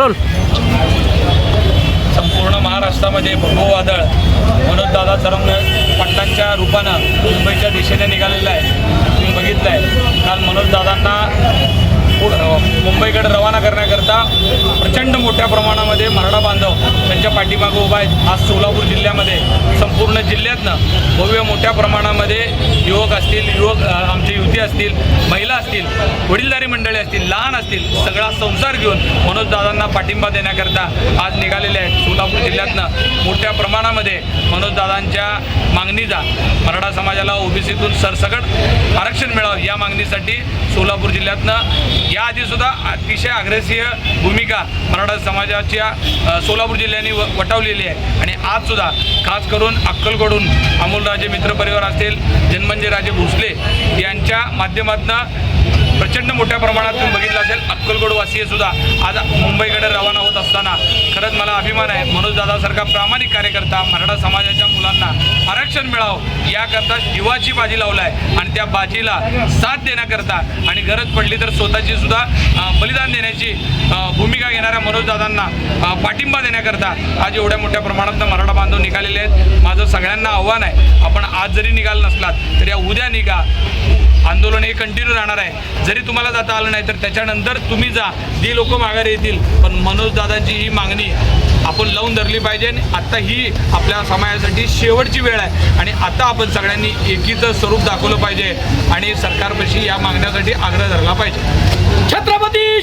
Role संपूर्ण महाराष्ट्रामध्ये भूवादळ मनोजदादा तरंग पाटलांच्या रूपानं मुंबईच्या दिशेने निघालेलं आहे. तुम्ही बघितलं आहे काल मनोजदादांना मुंबईकडे रवाना करण्याकरता प्रचंड मोठ्या प्रमाणामध्ये मराठा बांधव त्यांच्या पाठीमागं उभा आहेत. आज सोलापूर जिल्ह्यामध्ये संपूर्ण जिल्ह्यातनं भव्य मोठ्या प्रमाणामध्ये असतील युवक आमचे युवती असतील महिला असतील वडीलधारी मंडळी असतील लहान असतील सगळा संसार घेऊन मनोजदादांना पाठिंबा देण्याकरता आज निघालेले आहेत. सोलापूर जिल्ह्यातनं मोठ्या प्रमाणामध्ये मनोजदादांच्या मागणीचा मराठा समाजाला ओबीसीतून सरसकट आरक्षण मिळावं या मागणीसाठी सोलापूर जिल्ह्यातनं याआधीसुद्धा अतिशय अग्रेसिव्ह भूमिका मराठा समाजाच्या सोलापूर जिल्ह्याने व- वटवलेली आहे. आणि आजसुद्धा खास करून अक्कलकडून अमोलराजे मित्रपरिवार असतील जन्मंजयराजे भोसले यांच्या माध्यमातून प्रचंड मोठ्या प्रमाणात तुम्ही बघितलं असेल अक्कलकोटवासीय सुद्धा आज मुंबईकडे रवाना होत असताना. खरंच मला अभिमान आहे. मनोज दादासारखा प्रामाणिक कार्यकर्ता मराठा समाजाच्या मुलांना आरक्षण मिळावं याकरता जीवाची बाजी लावला आहे आणि त्या बाजीला साथ देण्याकरता आणि गरज पडली तर स्वतःची सुद्धा बलिदान देण्याची येणाऱ्या मनोजदादांना पाठिंबा देण्याकरता आज एवढ्या मोठ्या प्रमाणात मराठा बांधव निघालेले आहेत. माझं सगळ्यांना आव्हान आहे आपण आज जरी निघाल नसलात तरी या उद्या निघा. आंदोलन हे कंटिन्यू राहणार आहे. जरी तुम्हाला जाता आलं नाही तर त्याच्यानंतर तुम्ही जा. जी लोक माघारी येतील पण मनोजदादांची ही मागणी आपण लावून धरली पाहिजे आणि आत्ता ही आपल्या समाजासाठी शेवटची वेळ आहे. आणि आता आपण सगळ्यांनी एकीचं स्वरूप दाखवलं पाहिजे आणि सरकारपाशी या मागण्यासाठी आग्रह धरला पाहिजे. छत्रपती